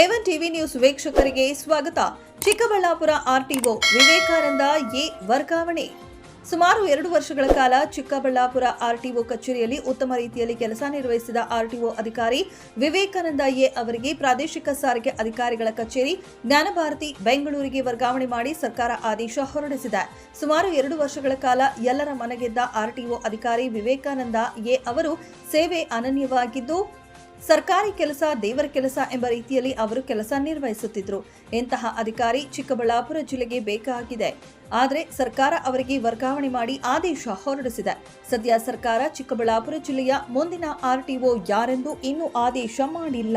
A one TV news ವೀಕ್ಷಕರಿಗೆ ಸ್ವಾಗತ. Chikkaballapur RTO Vivekananda A ವರ್ಗಾವಣೆ. ಸುಮಾರು ಎರಡು ವರ್ಷಗಳ ಕಾಲ ಚಿಕ್ಕಬಳ್ಳಾಪುರ ಆರ್ಟಿಒ ಕಚೇರಿಯಲ್ಲಿ ಉತ್ತಮ ರೀತಿಯಲ್ಲಿ ಕೆಲಸ ನಿರ್ವಹಿಸಿದ ಆರ್ಟಿಒ ಅಧಿಕಾರಿ ವಿವೇಕಾನಂದ ಎ ಅವರಿಗೆ ಪ್ರಾದೇಶಿಕ ಸಾರಿಗೆ ಅಧಿಕಾರಿಗಳ ಕಚೇರಿ, ಜ್ಞಾನಭಾರತಿ ಬೆಂಗಳೂರಿಗೆ ವರ್ಗಾವಣೆ ಮಾಡಿ ಸರ್ಕಾರ ಆದೇಶ ಹೊರಡಿಸಿದೆ. ಸುಮಾರು ಎರಡು ವರ್ಷಗಳ ಕಾಲ ಎಲ್ಲರ ಮನಗೆದ್ದ ಆರ್ಟಿಒ ಅಧಿಕಾರಿ ವಿವೇಕಾನಂದ ಎ ಅವರು ಸೇವೆ ಅನನ್ಯವಾಗಿದ್ದು ಸರ್ಕಾರಿ ಕೆಲಸ, ದೇವರ ಕೆಲಸ ಎಂಬ ರೀತಿಯಲ್ಲಿ ಅವರು ಕೆಲಸ ನಿರ್ವಹಿಸುತ್ತಿದ್ದರು ಇಂತಹ ಅಧಿಕಾರಿ ಚಿಕ್ಕಬಳ್ಳಾಪುರ ಜಿಲ್ಲೆಗೆ ಬೇಕಾಗಿದೆ. ಆದರೆ ಸರ್ಕಾರ ಅವರಿಗೆ ವರ್ಗಾವಣೆ ಮಾಡಿ ಆದೇಶ ಹೊರಡಿಸಿದೆ. ಸದ್ಯ ಸರ್ಕಾರ ಚಿಕ್ಕಬಳ್ಳಾಪುರ ಜಿಲ್ಲೆಯ ಮುಂದಿನ ಆರ್ಟಿಒ ಯಾರೆಂದು ಇನ್ನೂ ಆದೇಶ ಮಾಡಿಲ್ಲ.